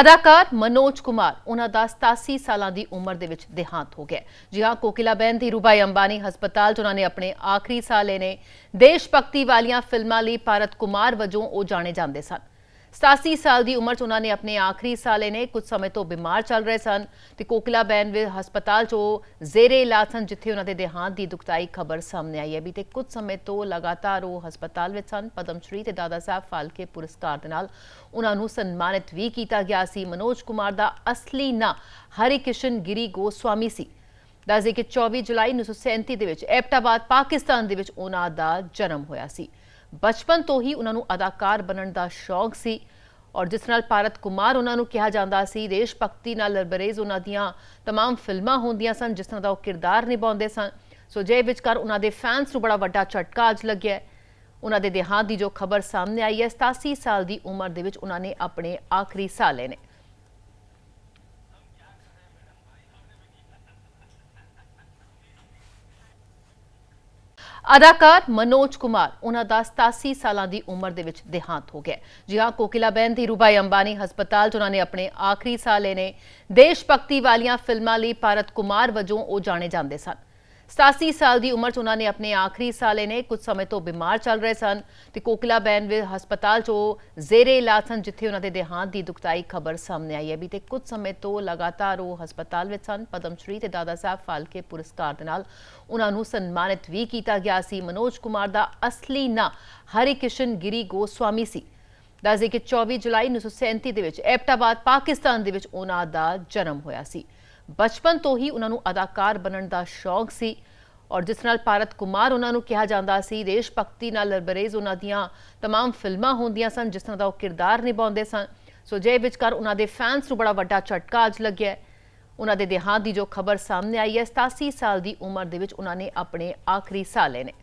ਅਦਾਕਾਰ ਮਨੋਜ ਕੁਮਾਰ ਉਹਨਾਂ ਦਾ 87 ਸਾਲਾਂ ਦੀ ਉਮਰ ਦੇ ਵਿੱਚ ਦੇਹਾਂਤ ਹੋ ਗਿਆ। ਜੀ ਹਾਂ, ਕੋਕਿਲਾਬੈਨ ਕੋਕਿਲਾਬੇਨ ਧੀਰੂਭਾਈ ਅੰਬਾਨੀ ਹਸਪਤਾਲ 'ਚ ਉਹਨਾਂ ਨੇ ਆਪਣੇ ਆਖਰੀ ਸਾਲ ਲਏ ਦੇਸ਼ ਭਗਤੀ ਵਾਲੀਆਂ ਫਿਲਮਾਂ ਲਈ ਭਾਰਤ ਕੁਮਾਰ ਵਜੋਂ ਉਹ ਜਾਣੇ ਜਾਂਦੇ ਸਨ। 87 ਸਾਲ ਦੀ ਉਮਰ 'ਚ ਉਹਨਾਂ ਨੇ ਆਪਣੇ ਆਖਰੀ ਸਾਹ ਲਏ ਨੇ ਕੁਝ ਸਮੇਂ ਤੋਂ ਬਿਮਾਰ ਚੱਲ ਰਹੇ ਸਨ ਤੇ ਕੋਕਿਲਾਬੇਨ ਵੀ ਹਸਪਤਾਲ 'ਚ ਉਹ ਜ਼ੇਰੇ ਇਲਾਜ ਸਨ, ਜਿੱਥੇ ਉਹਨਾਂ ਦੇ ਦੇਹਾਂਤ ਦੀ ਦੁਖਦਾਈ ਖਬਰ ਸਾਹਮਣੇ ਆਈ ਹੈ ਵੀ ਤੇ ਕੁਝ ਸਮੇਂ ਤੋਂ ਲਗਾਤਾਰ ਉਹ ਹਸਪਤਾਲ ਵਿੱਚ ਸਨ। ਪਦਮ ਸ਼੍ਰੀ ਤੇ ਦਾਦਾ ਸਾਹਿਬ ਫਾਲਕੇ ਪੁਰਸਕਾਰ ਦੇ ਨਾਲ ਉਹਨਾਂ ਨੂੰ ਸਨਮਾਨਿਤ ਵੀ ਕੀਤਾ ਗਿਆ ਸੀ। ਮਨੋਜ ਕੁਮਾਰ ਦਾ ਅਸਲੀ ਨਾਂ ਹਰੀ ਕਿਸ਼ਨ ਗਿਰੀ ਗੋਸਵਾਮੀ ਸੀ। ਦੱਸਦੇ ਕਿ 24 ਜੁਲਾਈ 1937 ਦੇ ਵਿੱਚ ਐਬਟਾਬਾਦ, ਪਾਕਿਸਤਾਨ ਦੇ ਵਿੱਚ ਉਹਨਾਂ ਦਾ ਜਨਮ ਹੋਇਆ ਸੀ। ਬਚਪਨ ਤੋਂ ਹੀ ਉਹਨਾਂ ਨੂੰ ਅਦਾਕਾਰ ਬਣਨ ਦਾ ਸ਼ੌਕ ਸੀ ਔਰ ਜਿਸ ਨਾਲ ਭਾਰਤ ਕੁਮਾਰ ਉਹਨਾਂ ਨੂੰ ਕਿਹਾ ਜਾਂਦਾ ਸੀ ਦੇਸ਼ ਭਗਤੀ ਨਾਲ ਲਰਬਰੇਜ਼ ਉਹਨਾਂ ਦੀਆਂ तमाम ਫਿਲਮਾਂ ਹੁੰਦੀਆਂ ਸਨ ਜਿਸ ਤਰ੍ਹਾਂ ਦਾ ਉਹ ਕਿਰਦਾਰ ਨਿਭਾਉਂਦੇ ਸਨ ਸੋ ਜੇ ਵਿਚਕਾਰ ਉਹਨਾਂ ਦੇ ਫੈਨਸ ਨੂੰ ਬੜਾ ਵੱਡਾ ਝਟਕਾ ਅੱਜ ਲੱਗਿਆ ਹੈ। ਉਹਨਾਂ ਦੇ ਦੇਹਾਂਤ ਦੀ ਜੋ ਖਬਰ ਸਾਹਮਣੇ ਆਈ ਹੈ 87 ਸਾਲ ਦੀ ਉਮਰ ਦੇ ਵਿੱਚ ਉਹਨਾਂ ਨੇ ਆਪਣੇ ਆਖਰੀ ਸਾਹ ਲਏ ਅਦਾਕਾਰ ਮਨੋਜ ਕੁਮਾਰ ਉਹਨਾਂ ਦਾ 87 ਸਾਲਾਂ ਦੀ ਉਮਰ ਦੇ ਵਿੱਚ ਦੇਹਾਂਤ ਹੋ ਗਿਆ ਜੀ ਹਾਂ ਕੋਕਿਲਾਬੇਨ ਧੀਰੂਭਾਈ ਅੰਬਾਨੀ ਹਸਪਤਾਲ 'ਚ ਉਹਨਾਂ ਨੇ ਆਪਣੇ ਆਖਰੀ ਸਾਲ ਲਏ ਦੇਸ਼ ਭਗਤੀ ਵਾਲੀਆਂ ਫਿਲਮਾਂ ਲਈ ਭਾਰਤ ਕੁਮਾਰ ਵਜੋਂ ਉਹ ਜਾਣੇ ਜਾਂਦੇ ਸਨ। 87 ਸਾਲ ਦੀ ਉਮਰ 'ਚ ਉਹਨਾਂ ਨੇ ਆਪਣੇ ਆਖਰੀ ਸਾਹ ਲਏ ਨੇ ਕੁਝ ਸਮੇਂ ਤੋਂ ਬਿਮਾਰ ਚੱਲ ਰਹੇ ਸਨ ਤੇ ਕੋਕਿਲਾਬੇਨ ਵੀ ਹਸਪਤਾਲ 'ਚ ਉਹ ਜ਼ੇਰੇ ਇਲਾਜ ਸਨ, ਜਿੱਥੇ ਉਹਨਾਂ ਦੇ ਦੇਹਾਂਤ ਦੀ ਦੁਖਦਾਈ ਖਬਰ ਸਾਹਮਣੇ ਆਈ ਹੈ। ਬੀਤੇ ਕੁਝ ਸਮੇਂ ਤੋਂ ਲਗਾਤਾਰ ਉਹ ਹਸਪਤਾਲ ਵਿੱਚ ਸਨ। ਪਦਮ ਸ਼੍ਰੀ ਤੇ ਦਾਦਾ ਸਾਹਿਬ ਫਾਲਕੇ ਪੁਰਸਕਾਰ ਦੇ ਨਾਲ ਉਹਨਾਂ ਨੂੰ ਸਨਮਾਨਿਤ ਵੀ ਕੀਤਾ ਗਿਆ ਸੀ। ਮਨੋਜ ਕੁਮਾਰ ਦਾ ਅਸਲੀ ਨਾਂ ਹਰੀ ਕਿਸ਼ਨ ਗਿਰੀ ਗੋਸਵਾਮੀ ਸੀ। ਦੱਸਦੇ ਕਿ 24 ਜੁਲਾਈ 1937 ਦੇ ਵਿੱਚ ਐਬਟਾਬਾਦ, ਪਾਕਿਸਤਾਨ ਦੇ ਵਿੱਚ ਉਹਨਾਂ ਦਾ ਜਨਮ ਹੋਇਆ ਸੀ। ਬਚਪਨ ਤੋਂ ਹੀ ਉਹਨਾਂ ਨੂੰ ਅਦਾਕਾਰ ਬਣਨ ਦਾ ਸ਼ੌਕ ਸੀ ਔਰ ਜਿਸ ਨਾਲ ਭਾਰਤ ਕੁਮਾਰ ਉਹਨਾਂ ਨੂੰ ਕਿਹਾ ਜਾਂਦਾ ਸੀ ਦੇਸ਼ ਭਗਤੀ ਨਾਲ ਲਰਬਰੇਜ਼ ਉਹਨਾਂ ਦੀਆਂ तमाम ਫਿਲਮਾਂ ਹੁੰਦੀਆਂ ਸਨ ਜਿਸ ਤਰ੍ਹਾਂ ਦਾ ਉਹ ਕਿਰਦਾਰ ਨਿਭਾਉਂਦੇ ਸਨ ਸੋ ਜੇ ਵਿਚਕਾਰ ਉਹਨਾਂ ਦੇ ਫੈਨਸ ਨੂੰ ਬੜਾ ਵੱਡਾ ਝਟਕਾ ਅੱਜ ਲੱਗਿਆ ਹੈ। ਉਹਨਾਂ ਦੇ ਦੇਹਾਂਤ ਦੀ ਜੋ ਖਬਰ ਸਾਹਮਣੇ ਆਈ ਹੈ 87 ਸਾਲ ਦੀ ਉਮਰ ਦੇ ਵਿੱਚ ਉਹਨਾਂ ਨੇ ਆਪਣੇ ਆਖਰੀ ਸਾਹ ਲਏ ਨੇ